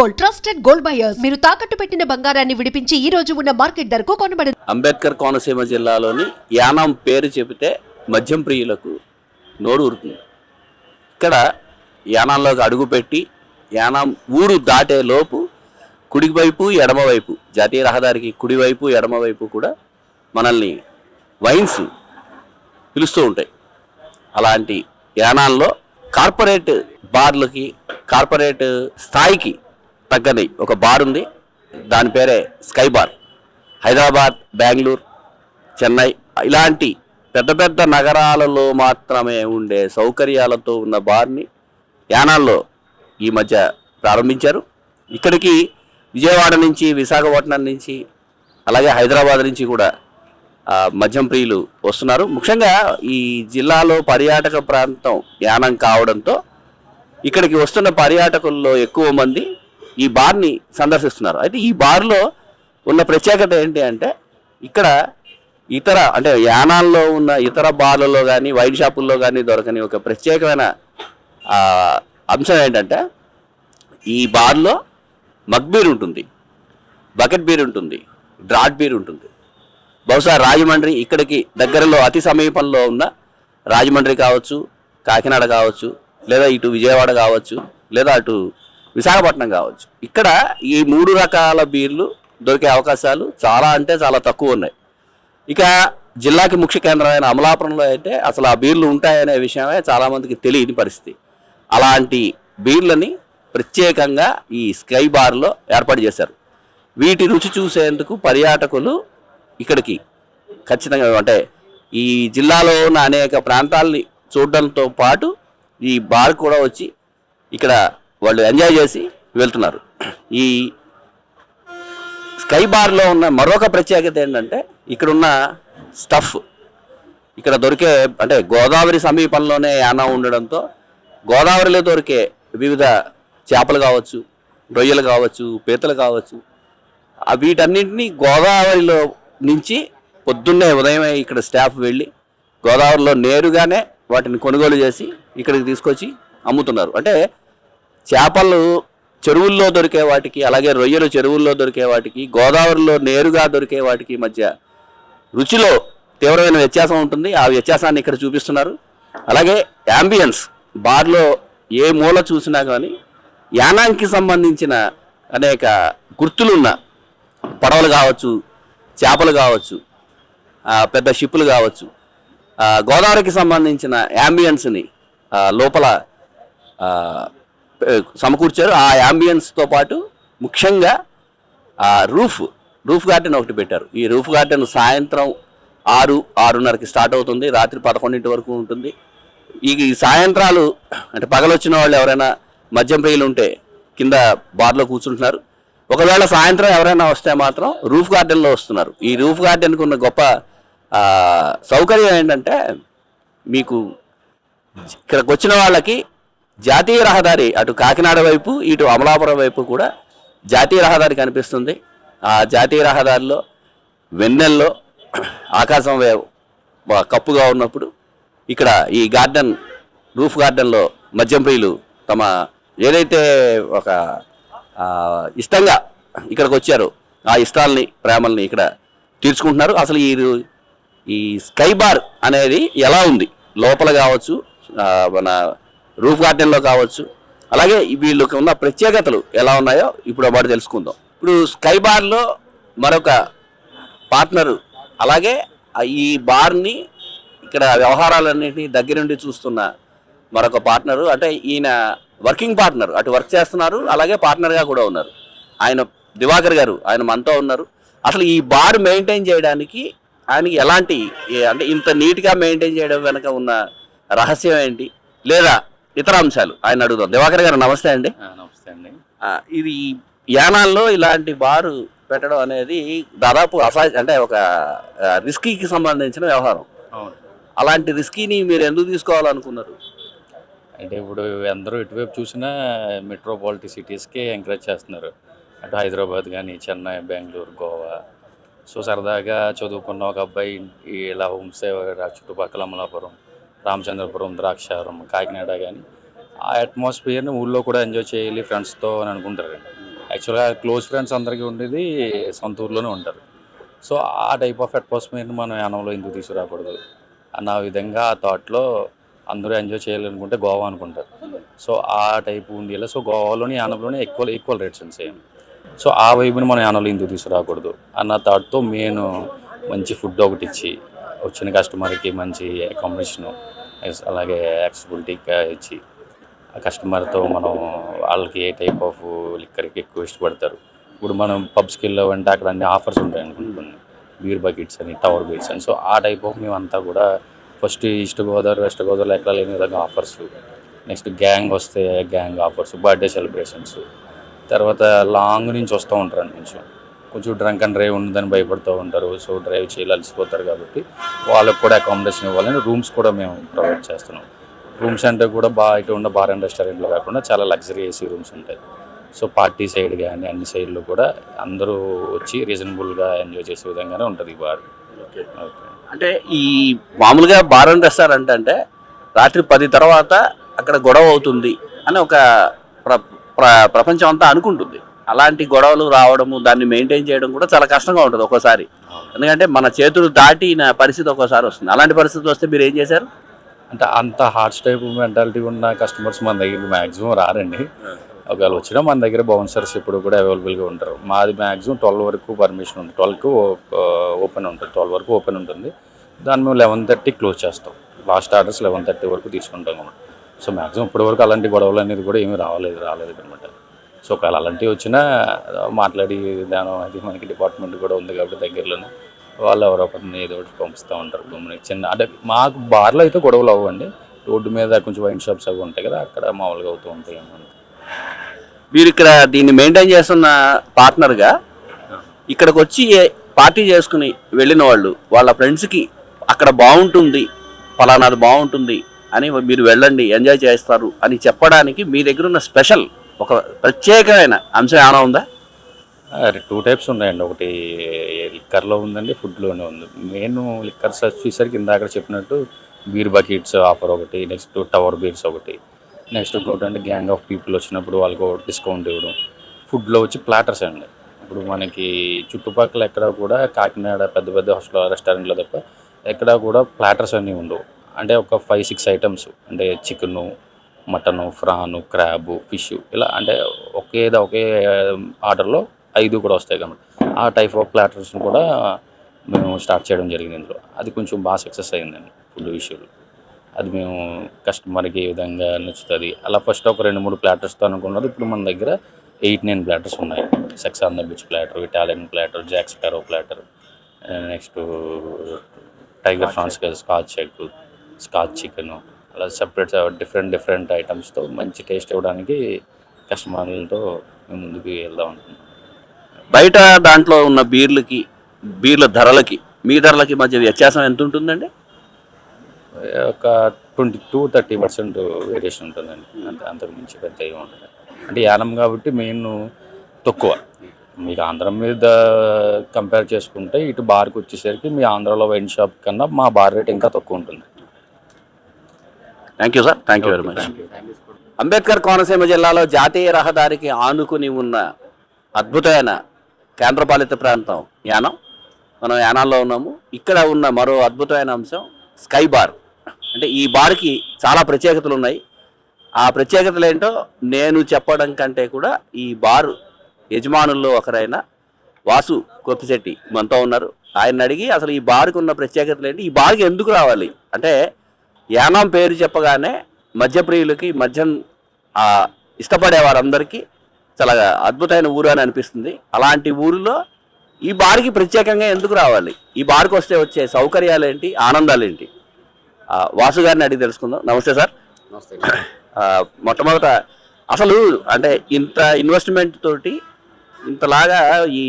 Gold trusted gold buyers. మీరు తాకట్టు పెట్టిన బంగారాన్ని విడిపించి ఈ రోజు ఉన్న మార్కెట్ ధరకు కొనబడదు అంబేద్కర్ కోనసీమ జిల్లాలోని యానం పేరు చెబితే మద్యం ప్రియులకు నోరు ఊరుతుంది. ఇక్కడ యానాంలోకి అడుగుపెట్టి యానాం ఊరు దాటే లోపు కుడివైపు ఎడమవైపు జాతీయ రహదారికి కుడివైపు ఎడమవైపు కూడా మనల్ని వైన్స్ పిలుస్తూ ఉంటాయి. అలాంటి యానాల్లో కార్పొరేట్ బార్లకి కార్పొరేట్ స్థాయికి తగ్గని ఒక బార్ ఉంది. దాని పేరే స్కై బార్. హైదరాబాద్ బెంగళూరు చెన్నై ఇలాంటి పెద్ద పెద్ద నగరాలలో మాత్రమే ఉండే సౌకర్యాలతో ఉన్న బార్ని యానాల్లో ఈ మధ్య ప్రారంభించారు. ఇక్కడికి విజయవాడ నుంచి విశాఖపట్నం నుంచి అలాగే హైదరాబాద్ నుంచి కూడా మద్యం ప్రియులు వస్తున్నారు. ముఖ్యంగా ఈ జిల్లాలో పర్యాటక ప్రాంతం యానం కావడంతో ఇక్కడికి వస్తున్న పర్యాటకుల్లో ఎక్కువ మంది ఈ బార్ని సందర్శిస్తున్నారు. అయితే ఈ బార్లో ఉన్న ప్రత్యేకత ఏంటి అంటే ఇక్కడ ఇతర అంటే యానాల్లో ఉన్న ఇతర బార్లలో కానీ వైన్ షాపుల్లో కానీ దొరకని ఒక ప్రత్యేకమైన అంశం ఏంటంటే ఈ బార్లో మగ్ బీర్ ఉంటుంది. బకెట్ బీర్ ఉంటుంది. డ్రాట్ బీర్ ఉంటుంది. బహుశా రాజమండ్రి ఇక్కడికి దగ్గరలో అతి సమీపంలో ఉన్న రాజమండ్రి కావచ్చు కాకినాడ కావచ్చు లేదా ఇటు విజయవాడ కావచ్చు లేదా అటు విశాఖపట్నం కావచ్చు. ఇక్కడ ఈ మూడు రకాల బీర్లు దొరికే అవకాశాలు చాలా అంటే చాలా తక్కువ ఉన్నాయి. ఇక జిల్లాకి ముఖ్య కేంద్రమైన అమలాపురంలో అయితే అసలు ఆ బీర్లు ఉంటాయనే విషయమే చాలామందికి తెలియని పరిస్థితి. అలాంటి బీర్లని ప్రత్యేకంగా ఈ స్కై బార్లో ఏర్పాటు చేశారు. వీటి రుచి చూసేందుకు పర్యాటకులు ఇక్కడికి ఖచ్చితంగా అంటే ఈ జిల్లాలో ఉన్న అనేక ప్రాంతాలని చూడడంతో పాటు ఈ బార్ కూడా వచ్చి ఇక్కడ వాళ్ళు ఎంజాయ్ చేసి వెళ్తున్నారు. ఈ స్కై బార్లో ఉన్న మరొక ప్రత్యేకత ఏంటంటే ఇక్కడున్న స్టఫ్. ఇక్కడ దొరికే అంటే గోదావరి సమీపంలోనే యానా ఉండడంతో గోదావరిలో దొరికే వివిధ చేపలు కావచ్చు రొయ్యలు కావచ్చు పీతలు కావచ్చు వీటన్నింటినీ గోదావరిలో నుంచి పొద్దున్నే ఉదయమే ఇక్కడ స్టాఫ్ వెళ్ళి గోదావరిలో నేరుగానే వాటిని కొనుగోలు చేసి ఇక్కడికి తీసుకొచ్చి అమ్ముతున్నారు. అంటే చేపలు చెరువుల్లో దొరికే వాటికి అలాగే రొయ్యలు చెరువుల్లో దొరికే వాటికి గోదావరిలో నేరుగా దొరికే వాటికి మధ్య రుచిలో తీవ్రమైన వ్యత్యాసం ఉంటుంది. ఆ వ్యత్యాసాన్ని ఇక్కడ చూపిస్తున్నారు. అలాగే యాంబియన్స్ బార్లో ఏ మూల చూసినా కానీ యానాంకి సంబంధించిన అనేక గుర్తులున్న పడవలు కావచ్చు చేపలు కావచ్చు పెద్ద షిప్పులు కావచ్చు గోదావరికి సంబంధించిన యాంబియన్స్ని లోపల సమకూర్చారు. ఆ యాంబియన్స్తో పాటు ముఖ్యంగా ఆ రూఫ్ రూఫ్ గార్డెన్ ఒకటి పెట్టారు. ఈ రూఫ్ గార్డెన్ సాయంత్రం ఆరు ఆరున్నరకి స్టార్ట్ అవుతుంది. రాత్రి పదకొండింటి వరకు ఉంటుంది. ఈ ఈ సాయంత్రాలు అంటే పగలొచ్చిన వాళ్ళు ఎవరైనా మద్యం ప్రియులు ఉంటే కింద బార్లో కూర్చుంటున్నారు. ఒకవేళ సాయంత్రం ఎవరైనా వస్తే మాత్రం రూఫ్ గార్డెన్లో వస్తున్నారు. ఈ రూఫ్ గార్డెన్కి ఉన్న గొప్ప సౌకర్యం ఏంటంటే మీకు ఇక్కడికి వచ్చిన వాళ్ళకి జాతీయ రహదారి అటు కాకినాడ వైపు ఇటు అమలాపురం వైపు కూడా జాతీయ రహదారి కనిపిస్తుంది. ఆ జాతీయ రహదారిలో వెన్నెల్లో ఆకాశం వే- కప్పుగా ఉన్నప్పుడు ఇక్కడ ఈ గార్డెన్ రూఫ్ గార్డెన్లో మద్యం ప్రియులు తమ ఏదైతే ఒక ఇష్టంగా ఇక్కడికి వచ్చారో ఆ ఇష్టాలని ప్రేమల్ని ఇక్కడ తీర్చుకుంటున్నారు. అసలు ఈ ఈ స్కై బార్ అనేది ఎలా ఉంది? లోపల కావచ్చు మన రూఫ్ గార్డెన్లో కావచ్చు. అలాగే వీళ్ళకి ఉన్న ప్రత్యేకతలు ఎలా ఉన్నాయో ఇప్పుడు వాడు తెలుసుకుందాం. ఇప్పుడు స్కై బార్లో మరొక పార్ట్నరు అలాగే ఈ బార్ని ఇక్కడ వ్యవహారాలన్నింటినీ దగ్గరుండి చూస్తున్న మరొక పార్ట్నరు అంటే ఈయన వర్కింగ్ పార్ట్నర్ అటు వర్క్ చేస్తున్నారు అలాగే పార్ట్నర్గా కూడా ఉన్నారు. ఆయన దివాకర్ గారు ఆయన మనతో ఉన్నారు. అసలు ఈ బార్ మెయింటైన్ చేయడానికి ఆయనకి ఎలాంటి అంటే ఇంత నీట్గా మెయింటైన్ చేయడం వెనక ఉన్న రహస్యం ఏంటి? లేదా ఇతర అంశాలు ఆయన అడుగుదాం. దివాకర్ గారు నమస్తే అండి. నమస్తే అండి. ఇది యానాల్లో ఇలాంటి బారు పెట్టడం అనేది దాదాపు అసా అంటే ఒక రిస్కీకి సంబంధించిన వ్యవహారం. అవును. అలాంటి రిస్కీని మీరు ఎందుకు తీసుకోవాలనుకున్నారు? అంటే ఇప్పుడు అందరూ ఎటువైపు చూసినా మెట్రోపాలిటీ సిటీస్కి ఎంకరేజ్ చేస్తున్నారు. అటు హైదరాబాద్ కానీ చెన్నై బెంగళూరు గోవా. సో సరదాగా చదువుకున్న ఒక అబ్బాయి ఇలా హోంసేవ చుట్టుపక్కల అమలాపురం. రామచంద్రపురం ద్రాక్షారం కాకినాడ కానీ ఆ అట్మాస్ఫియర్ని ఊళ్ళో కూడా ఎంజాయ్ చేయాలి ఫ్రెండ్స్తో అని అనుకుంటారండి యాక్చువల్గా క్లోజ్ ఫ్రెండ్స్ అందరికీ ఉండేది సొంత ఊర్లోనే ఉంటారు. సో ఆ టైప్ ఆఫ్ అట్మాస్ఫియర్ని మనం యానంలో ఎందుకు తీసుకురాకూడదు? అన్న విధంగా ఆ థాట్లో అందరూ ఎంజాయ్ చేయాలనుకుంటే గోవా అనుకుంటారు. సో ఆ టైప్ ఉండేలా సో గోవాలోని యానంలోనే equal equal rates and same so ఆ వైపుని మనం యానంలో ఎందుకు తీసుకురాకూడదు? అన్న థాట్తో నేను మంచి ఫుడ్ ఒకటి ఇచ్చి వచ్చిన కస్టమర్కి మంచి అకామిడేషను అలాగే యాక్సెసిబిలిటీ ఇచ్చి ఆ కస్టమర్తో మనం వాళ్ళకి ఏ టైప్ ఆఫ్ లిక్కర్కి ఎక్కువ ఇష్టపడతారు. ఇప్పుడు మనం పబ్స్కి వెళ్ళామంటే అక్కడ అన్ని ఆఫర్స్ ఉంటాయి అనుకుంటున్నాను బీర్ బకెట్స్ అని టవర్ బీర్స్ అని. సో ఆ టైప్ ఆఫ్ మేమంతా కూడా ఫస్ట్ ఈస్ట్ గోదావరి వెస్ట్ గోదావరిలో ఎక్కడ లేని విధంగా ఆఫర్స్ నెక్స్ట్ గ్యాంగ్ వస్తే గ్యాంగ్ ఆఫర్స్ బర్త్డే సెలబ్రేషన్స్ తర్వాత లాంగ్ నుంచి వస్తూ ఉంటారు కొంచెం. కొంచెం డ్రంక్ అండ్ డ్రైవ్ ఉండదని భయపడుతూ ఉంటారు. సో డ్రైవ్ చేయాలి అలసిపోతారు కాబట్టి వాళ్ళకి కూడా అకామిడేషన్ ఇవ్వాలని రూమ్స్ కూడా మేము ప్రొవైడ్ చేస్తున్నాం. రూమ్స్ అంటే కూడా బాగా ఇటు ఉన్న బార్ అండ్ రెస్టారెంట్లు కాకుండా చాలా లగ్జరీ ఏసీ రూమ్స్ ఉంటాయి. సో పార్టీ సైడ్ కానీ అన్ని సైడ్లు కూడా అందరూ వచ్చి రీజనబుల్గా ఎంజాయ్ చేసే విధంగానే ఉంటుంది ఈ బార్ ఓకే. అంటే ఈ మామూలుగా బార్ అండ్ రెస్టారెంట్ అంటే రాత్రి పది తర్వాత అక్కడ గొడవ అవుతుంది అని ఒక ప్ర- ప్రపంచం అంతా అనుకుంటుంది. అలాంటి గొడవలు రావడము దాన్ని మెయింటైన్ చేయడం కూడా చాలా కష్టంగా ఉంటుంది ఒక్కోసారి. ఎందుకంటే మన చేతులు దాటిన పరిస్థితి ఒక్కోసారి వస్తుంది. అలాంటి పరిస్థితి వస్తే మీరు ఏం చేశారు? అంటే అంత హార్ట్స్ టైప్ మెంటాలిటీ ఉన్న కస్టమర్స్ మన దగ్గర మ్యాక్సిమం రారండి. ఒకవేళ వచ్చినా మన దగ్గర బౌన్సర్స్ ఇప్పుడు కూడా అవైలబుల్గా ఉంటారు. మాది మ్యాక్సిమం ట్వెల్వ్ వరకు పర్మిషన్ ఉంటుంది. ట్వెల్వ్కి ఓపెన్ ఉంటుంది. ట్వెల్వ్ వరకు ఓపెన్ ఉంటుంది. దాన్ని మేము లెవెన్ థర్టీ క్లోజ్ చేస్తాం. లాస్ట్ ఆర్డర్స్ లెవెన్ థర్టీ వరకు తీసుకుంటాం సో మ్యాక్సిమం ఇప్పటి వరకు అలాంటి గొడవలు అనేది కూడా ఏమీ రాలేదు రాలేదు అనమాట సో ఒకవేళ అలాంటివి వచ్చినా మాట్లాడి విధానం అది మనకి డిపార్ట్మెంట్ కూడా ఉంది కాబట్టి దగ్గరలోనే వాళ్ళు ఎవరో ఒకరిని ఏదో ఒకటి పంపిస్తూ ఉంటారు గమ్మున చిన్న అంటే మాకు బార్లో అయితే గొడవలు అవ్వండి రోడ్డు మీద కొంచెం వైన్ షాప్స్ అవి ఉంటాయి కదా అక్కడ మామూలుగా అవుతూ ఉంటాయి అన్నమాట. మీరు ఇక్కడ దీన్ని మెయింటైన్ చేస్తున్న పార్ట్నర్గా ఇక్కడికి వచ్చి పార్టీ చేసుకుని వెళ్ళిన వాళ్ళు వాళ్ళ ఫ్రెండ్స్కి అక్కడ బాగుంటుంది ఫలానాది బాగుంటుంది అని మీరు వెళ్ళండి ఎంజాయ్ చేస్తారు అని చెప్పడానికి మీ దగ్గర ఉన్న స్పెషల్ ఒక ప్రత్యేకమైన అంశం ఏమైనా ఉందా? టూ టైప్స్ ఉన్నాయండి. ఒకటి లిక్కర్లో ఉందండి ఫుడ్లోనే ఉంది. మెయిన్ లిక్కర్స్ వచ్చేసరికి ఇందాక చెప్పినట్టు బీర్ బకెట్స్ ఆఫర్ ఒకటి నెక్స్ట్ టవర్ బీర్స్ ఒకటి. నెక్స్ట్ ఇంకోటి అంటే గ్యాంగ్ ఆఫ్ పీపుల్ వచ్చినప్పుడు వాళ్ళకు డిస్కౌంట్ ఇవ్వడం. ఫుడ్లో వచ్చి ప్లాటర్స్ అండి. ఇప్పుడు మనకి చుట్టుపక్కల ఎక్కడ కూడా కాకినాడ పెద్ద పెద్ద హాస్టల్ రెస్టారెంట్లో తప్ప ఎక్కడ కూడా ప్లాటర్స్ అన్నీ ఉండవు. అంటే ఒక ఫైవ్ సిక్స్ ఐటమ్స్. అంటే chicken mutton prawn crab fish ఇలా అంటే ఒకేదా ఒకే ఆర్డర్లో ఐదు కూడా వస్తాయి కాబట్టి. ఆ టైప్ ఆఫ్ ప్లాటర్స్ని కూడా మేము స్టార్ట్ చేయడం జరిగింది ఇందులో. అది కొంచెం బాగా సక్సెస్ అయిందండి ఫుడ్ విషయంలో. అది మేము కస్టమర్కి ఏ విధంగా నచ్చుతుంది? అలా ఫస్ట్ ఒక రెండు మూడు ప్లాటర్స్తో అనుకున్నది ఇప్పుడు మన దగ్గర ఎయిట్ నైన్ ప్లాటర్స్ ఉన్నాయి. Sex on the beach platter Italian platter Jack Sparrow platter next tiger prawns scotch egg scotch chicken అలా సెపరేట్ డిఫరెంట్ డిఫరెంట్ ఐటమ్స్తో మంచి టేస్ట్ ఇవ్వడానికి కస్టమర్లతో మేము ముందుకు వెళ్దాం అనుకుంటున్నాం. బయట దాంట్లో ఉన్న బీర్లకి బీర్ల ధరలకి మీ ధరలకి మధ్య వ్యత్యాసం ఎంత ఉంటుందండి? ఒక twenty to thirty percent variation ఉంటుందండి. అంత అంతకు మించి పెద్ద ఏమి ఉంటుంది అంటే యానం కాబట్టి మెయిన్ తక్కువ. మీకు ఆంధ్ర మీద కంపేర్ చేసుకుంటే ఇటు బార్కి వచ్చేసరికి మీ ఆంధ్రాలో వైన్ షాప్ కన్నా మా బార్ రేట్ ఇంకా తక్కువ ఉంటుంది. Thank you sir thank you very much Ambedkar Konaseema జిల్లాలో జాతీయ రహదారికి ఆనుకుని ఉన్న అద్భుతమైన కేంద్రపాలిత ప్రాంతం యానం. మనం యానాల్లో ఉన్నాము. ఇక్కడ ఉన్న మరో అద్భుతమైన అంశం స్కై బార్. అంటే ఈ బార్కి చాలా ప్రత్యేకతలు ఉన్నాయి. ఆ ప్రత్యేకతలు ఏంటో నేను చెప్పడం కంటే కూడా ఈ బార్ యజమానుల్లో ఒకరైన వాసు కొప్పిశెట్టి మనతో ఉన్నారు. ఆయన అడిగి అసలు ఈ బార్కి ఉన్న ప్రత్యేకతలు ఏంటి? ఈ బార్కి ఎందుకు రావాలి? అంటే యానం పేరు చెప్పగానే మద్యప్రియులకి మద్యం ఇష్టపడే వారందరికీ చాలా అద్భుతమైన ఊరు అని అనిపిస్తుంది. అలాంటి ఊరిలో ఈ బార్కి ప్రత్యేకంగా ఎందుకు రావాలి? ఈ బార్కి వస్తే వచ్చే సౌకర్యాలు ఏంటి ఆనందాలు ఏంటి వాసు గారిని అడిగి తెలుసుకుందాం. నమస్తే సార్. ఆ, మొట్టమొదట అసలు అంటే ఇంత ఇన్వెస్ట్మెంట్ తోటి ఇంతలాగా ఈ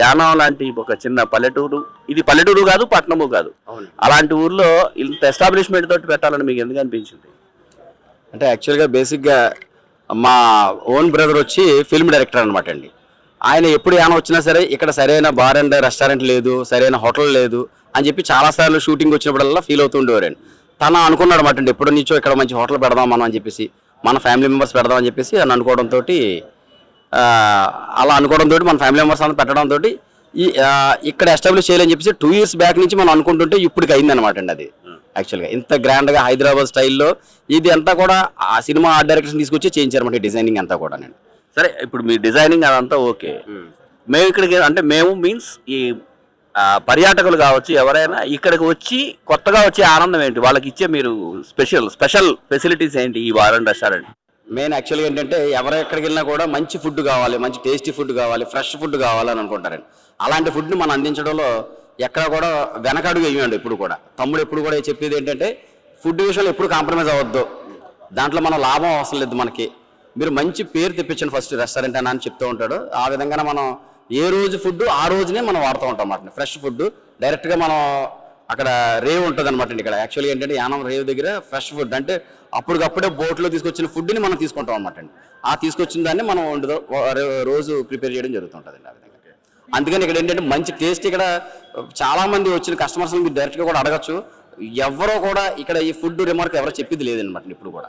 యానం లాంటి ఒక చిన్న పల్లెటూరు ఇది పల్లెటూరు కాదు పట్టణము కాదు. అలాంటి ఊర్లో ఇంత ఎస్టాబ్లిష్మెంట్ తోటి పెట్టాలని మీకు ఎందుకు అనిపించింది? అంటే యాక్చువల్గా బేసిక్గా మా ఓన్ బ్రదర్ వచ్చి ఫిల్మ్ డైరెక్టర్ అనమాట అండి. ఆయన ఎప్పుడు ఏమైనా వచ్చినా సరే ఇక్కడ సరైన బార్ అండ్ రెస్టారెంట్ లేదు సరైన హోటల్ లేదు అని చెప్పి చాలాసార్లు షూటింగ్ వచ్చినప్పుడల్లా ఫీల్ అవుతూ ఉండేవారండి. తను అనుకున్నాడు అనమాట అండి ఎప్పటి నుంచో ఇక్కడ మంచి హోటల్ పెడదాం మనం అని చెప్పేసి మన ఫ్యామిలీ మెంబర్స్ పెడదాం అని చెప్పేసి అని అనుకోవడంతో అలా అనుకోవడంతో మన ఫ్యామిలీ మెంబర్స్ అందరూ పెట్టడంతో ఈ ఇక్కడ ఎస్టాబ్లిష్ చేయాలని చెప్పేసి టూ ఇయర్స్ బ్యాక్ నుంచి మనం అనుకుంటుంటే ఇప్పటికి అయిందనమాట అండి అది. యాక్చువల్గా ఇంత గ్రాండ్గా హైదరాబాద్ స్టైల్లో ఇది అంతా కూడా ఆ సినిమా ఆర్ట్ డైరెక్షన్ తీసుకొచ్చి చేయించారన్నమాట డిజైనింగ్ అంతా కూడా నేను. సరే ఇప్పుడు మీ డిజైనింగ్ అదంతా ఓకే. మేము ఇక్కడికి అంటే మేము మీన్స్ ఈ పర్యాటకులు కావచ్చు ఎవరైనా ఇక్కడికి వచ్చి కొత్తగా వచ్చే ఆనందం ఏంటి? వాళ్ళకి ఇచ్చే మీరు స్పెషల్ స్పెషల్ ఫెసిలిటీస్ ఏంటి ఈ వారం రెస్టారెంట్ మెయిన్ యాక్చువల్గా ఏంటంటే ఎవరు ఎక్కడికి వెళ్ళినా కూడా మంచి ఫుడ్ కావాలి మంచి టేస్టీ ఫుడ్ కావాలి ఫ్రెష్ ఫుడ్ కావాలని అనుకుంటారండి. అలాంటి ఫుడ్ని మనం అందించడంలో ఎక్కడ కూడా వెనకడుగు వేయండి ఇప్పుడు కూడా. తమ్ముడు ఎప్పుడు కూడా చెప్పేది ఏంటంటే ఫుడ్ విషయంలో ఎప్పుడు కాంప్రమైజ్ అవ్వద్దు. దాంట్లో మనం లాభం అవసరం లేదు మనకి. మీరు మంచి పేరు తెప్పించండి ఫస్ట్ రెస్టారెంట్ అని అని చెప్తూ ఉంటాడు. ఆ విధంగానే మనం ఏ రోజు ఫుడ్ ఆ రోజునే మనం వాడుతూ ఉంటాం అన్నమాట. ఫ్రెష్ ఫుడ్ డైరెక్ట్గా మనం అక్కడ రేవ్ ఉంటుంది అనమాట ఇక్కడ. యాక్చువల్గా ఏంటంటే యానం రేవ్ దగ్గర ఫ్రెష్ ఫుడ్ అంటే అప్పటికప్పుడే బోట్లో తీసుకొచ్చిన ఫుడ్ని మనం తీసుకుంటాం అనమాట అండి. ఆ తీసుకొచ్చిన దాన్ని మనం వండు రోజు ప్రిపేర్ చేయడం జరుగుతుంటుంది ఆ విధంగా. అందుకని ఇక్కడ ఏంటంటే మంచి టేస్ట్ ఇక్కడ చాలామంది వచ్చిన కస్టమర్స్ మీరు డైరెక్ట్గా కూడా అడగచ్చు. ఎవరో కూడా ఇక్కడ ఈ ఫుడ్ రిమార్క్ ఎవరో చెప్పింది లేదనమాట ఇప్పుడు కూడా.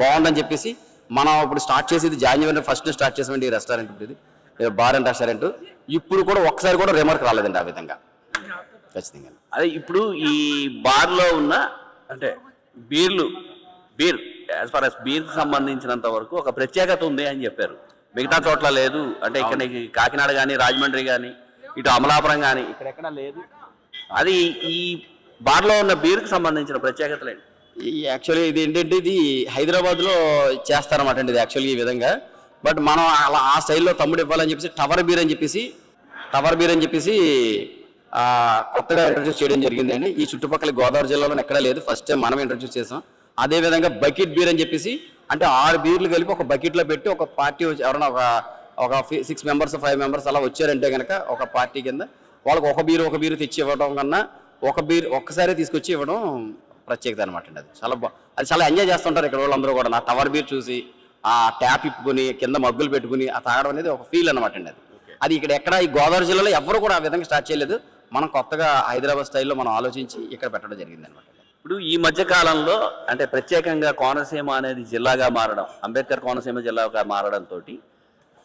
బాగుందని చెప్పేసి మనం ఇప్పుడు స్టార్ట్ చేసేది జాన్యువరి ఫస్ట్ స్టార్ట్ చేసామండి ఈ రెస్టారెంట్ ఇప్పుడు ఇది బార్ అండ్ రెస్టారెంట్ ఇప్పుడు కూడా ఒక్కసారి కూడా రిమార్క్ రాలేదండి ఆ విధంగా. ఖచ్చితంగా. అదే ఇప్పుడు ఈ బార్లో ఉన్న అంటే బీర్లు బీర్ యాజ్ ఫార్ యాజ్ బీర్కి సంబంధించినంత వరకు ఒక ప్రత్యేకత ఉంది అని చెప్పారు. మిగతా చోట్ల లేదు. అంటే ఇక్కడ కాకినాడ కానీ రాజమండ్రి కానీ ఇటు అమలాపురం కానీ ఇక్కడ ఎక్కడ లేదు. అది ఈ బార్లో ఉన్న బీర్కి సంబంధించిన ప్రత్యేకతలు ఏంటి ఈ యాక్చువల్లీ ఇది ఏంటంటే ఇది హైదరాబాద్లో చేస్తారన్నమాట అండి ఇది యాక్చువల్గా ఈ విధంగా. బట్ మనం అలా ఆ స్టైల్లో తమ్ముడు ఇవ్వాలని చెప్పేసి టవర్ బీర్ అని చెప్పేసి టవర్ బీర్ అని చెప్పేసి ఆ, కొత్తగా ఇంట్రడ్యూస్ చేయడం జరిగిందండి. ఈ చుట్టుపక్కల గోదావరి జిల్లాలో ఎక్కడా లేదు. ఫస్ట్ టైం మనం ఇంట్రడ్యూస్ చేసాం. అదే విధంగా బకెట్ బీర్ అని చెప్పేసి అంటే ఆరు బీర్లు కలిపి ఒక బకెట్లో పెట్టి ఒక పార్టీ ఎవరైనా ఒక ఒక సిక్స్ మెంబర్స్ ఫైవ్ మెంబర్స్ అలా వచ్చారంటే కనుక ఒక పార్టీ కింద వాళ్ళకి ఒక బీరు ఒక బీరు తెచ్చి ఇవ్వడం కన్నా ఒక బీర్ ఒక్కసారి తీసుకొచ్చి ఇవ్వడం ప్రత్యేకత అనమాట అండి అది. చాలా బా అది చాలా ఎంజాయ్ చేస్తుంటారు ఇక్కడ వాళ్ళందరూ కూడా. నా టవర్ బీర్ చూసి ఆ ట్యాప్ ఇప్పుకొని కింద మగ్గులు పెట్టుకుని ఆ తాగడం అనేది ఒక ఫీల్ అనమాట అండి అది. అది ఇక్కడ ఎక్కడ ఈ గోదావరి జిల్లాలో ఎవరు కూడా ఆ విధంగా స్టార్ట్ చేయలేదు. మనం కొత్తగా హైదరాబాద్ స్టైల్లో మనం ఆలోచించి ఇక్కడ పెట్టడం జరిగింది అనమాట ఇప్పుడు ఈ మధ్య కాలంలో అంటే ప్రత్యేకంగా కోనసీమ అనేది జిల్లాగా మారడం అంబేద్కర్ కోనసీమ జిల్లాగా మారడంతో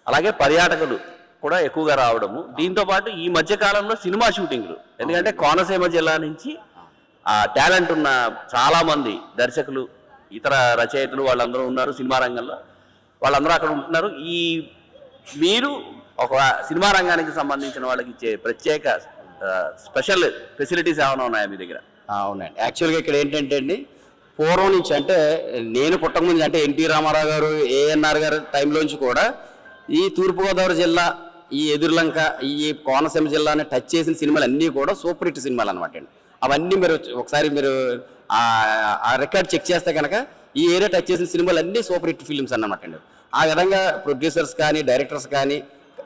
అలాగే పర్యాటకులు కూడా ఎక్కువగా రావడము. దీంతో పాటు ఈ మధ్య కాలంలో సినిమా షూటింగ్లు. ఎందుకంటే కోనసీమ జిల్లా నుంచి ఆ టాలెంట్ ఉన్న చాలా మంది దర్శకులు ఇతర రచయితలు వాళ్ళందరూ ఉన్నారు సినిమా రంగంలో. వాళ్ళందరూ అక్కడ ఉంటున్నారు. ఈ మీరు ఒక సినిమా రంగానికి సంబంధించిన వాళ్ళకి ఇచ్చే ప్రత్యేక స్పెషల్ ఫెసిలిటీస్ ఏమైనా ఉన్నాయా మీ దగ్గర? అవునండి. యాక్చువల్గా ఇక్కడ ఏంటంటే అండి పూర్వం నుంచి అంటే నేను పుట్టకముందు అంటే ఎన్టీ రామారావు గారు ఏఎన్ఆర్ గారు టైంలోంచి కూడా ఈ తూర్పుగోదావరి జిల్లా ఈ ఎదురులంక ఈ కోనసీమ జిల్లాని టచ్ చేసిన సినిమాలు అన్నీ కూడా సూపర్ హిట్ సినిమాలు అనమాట అండి. అవన్నీ మీరు ఒకసారి మీరు ఆ- రికార్డ్ చెక్ చేస్తే కనుక ఈ ఏరియా టచ్ చేసిన సినిమాలు అన్నీ సూపర్ హిట్ ఫిల్మ్స్ అన్నమాట అండి. ఆ విధంగా ప్రొడ్యూసర్స్ కానీ డైరెక్టర్స్ కానీ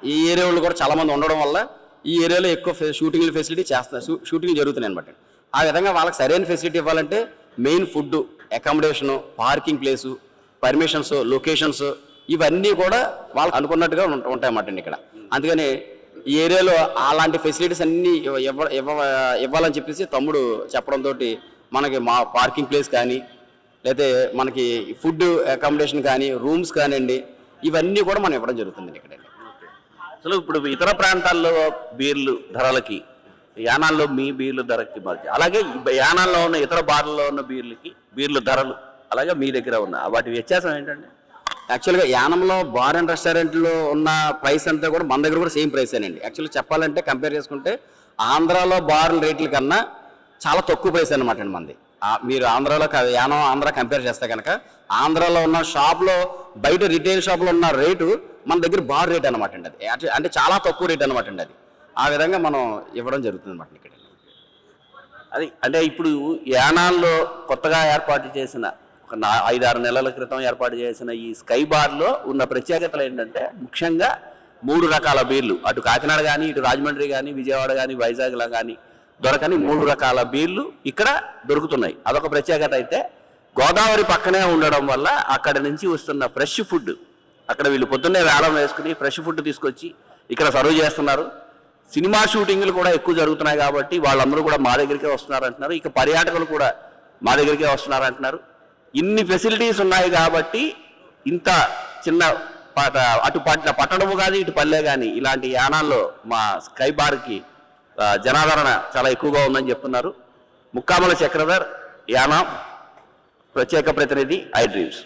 ఈ ఏరియా వాళ్ళు కూడా చాలామంది ఉండడం వల్ల ఈ ఏరియాలో ఎక్కువ షూటింగ్ ఫెసిలిటీ చేస్తున్నారు షూటింగ్ జరుగుతున్నాయి అనమాట ఆ విధంగా వాళ్ళకి సరైన ఫెసిలిటీ ఇవ్వాలంటే main food accommodation parking place permissions locations ఇవన్నీ కూడా వాళ్ళు అనుకున్నట్టుగా ఉంట- ఉంటాయన్నమాట ఇక్కడ. అందుకని ఈ ఏరియాలో అలాంటి ఫెసిలిటీస్ అన్నీ ఇవ్వ- ఇవ్వ ఇవ్వ ఇవ్వాలని చెప్పేసి తమ్ముడు చెప్పడంతో మనకి మా పార్కింగ్ ప్లేస్ కానీ లేకపోతే మనకి ఫుడ్ అకామిడేషన్ కానీ రూమ్స్ కానివ్వండి ఇవన్నీ కూడా మనం ఇవ్వడం జరుగుతుంది ఇక్కడ అసలు ఇప్పుడు ఇతర ప్రాంతాల్లో బీర్లు ధరలకి యానాల్లో మీ బీర్లు ధరకి మధ్య అలాగే యానాల్లో ఉన్న ఇతర బార్లలో ఉన్న బీర్లకి బీర్లు ధరలు అలాగే మీ దగ్గర ఉన్న. వాటి వ్యత్యాసం ఏంటంటే యాక్చువల్గా యానంలో బార్ అండ్ రెస్టారెంట్లో ఉన్న ప్రైస్ అంతా కూడా మన దగ్గర కూడా సేమ్ ప్రైసేనండి యాక్చువల్గా చెప్పాలంటే కంపేర్ చేసుకుంటే ఆంధ్రాలో బార్ రేట్ల కన్నా చాలా తక్కువ ప్రైస్ అనమాట అండి మంది. మీరు ఆంధ్రాలో యానం ఆంధ్ర కంపేర్ చేస్తే కనుక ఆంధ్రాలో ఉన్న షాప్లో బయట రిటైల్ షాప్లో ఉన్న రేటు మన దగ్గర బార్ రేట్ అనమాట అండి అది. అంటే చాలా తక్కువ రేట్ అనమాట అండి అది. ఆ విధంగా మనం ఇవ్వడం జరుగుతుంది అనమాట ఇక్కడ. అది అంటే ఇప్పుడు యానాల్లో కొత్తగా ఏర్పాటు చేసిన ఒక నా ఐదారు నెలల క్రితం ఏర్పాటు చేసిన ఈ స్కై బార్లో ఉన్న ప్రత్యేకతలు ఏంటంటే ముఖ్యంగా మూడు రకాల బీర్లు. అటు కాకినాడ కానీ ఇటు రాజమండ్రి కానీ విజయవాడ కానీ వైజాగ్లో కానీ దొరకని మూడు రకాల బీర్లు ఇక్కడ దొరుకుతున్నాయి. అదొక ప్రత్యేకత అయితే గోదావరి పక్కనే ఉండడం వల్ల అక్కడ నుంచి వస్తున్న ఫ్రెష్ ఫుడ్ అక్కడ వీళ్ళు పొద్దున్నే వేలం వేసుకుని ఫ్రెష్ ఫుడ్ తీసుకొచ్చి ఇక్కడ సర్వ్ చేస్తున్నారు. సినిమా షూటింగ్లు కూడా ఎక్కువ జరుగుతున్నాయి కాబట్టి వాళ్ళందరూ కూడా మా దగ్గరికే వస్తున్నారు అంటున్నారు ఇక పర్యాటకులు కూడా మా దగ్గరికే వస్తున్నారు అంటున్నారు ఇన్ని ఫెసిలిటీస్ ఉన్నాయి కాబట్టి ఇంత చిన్న అటు పట్ల పట్టణము కానీ ఇటు పల్లె కానీ ఇలాంటి యానాల్లో మా స్కై బార్కి జనాదరణ చాలా ఎక్కువగా ఉందని చెప్తున్నారు. ముక్కామల చక్రధర్ యానా ప్రత్యేక ప్రతినిధి ఐ డ్రీమ్స్.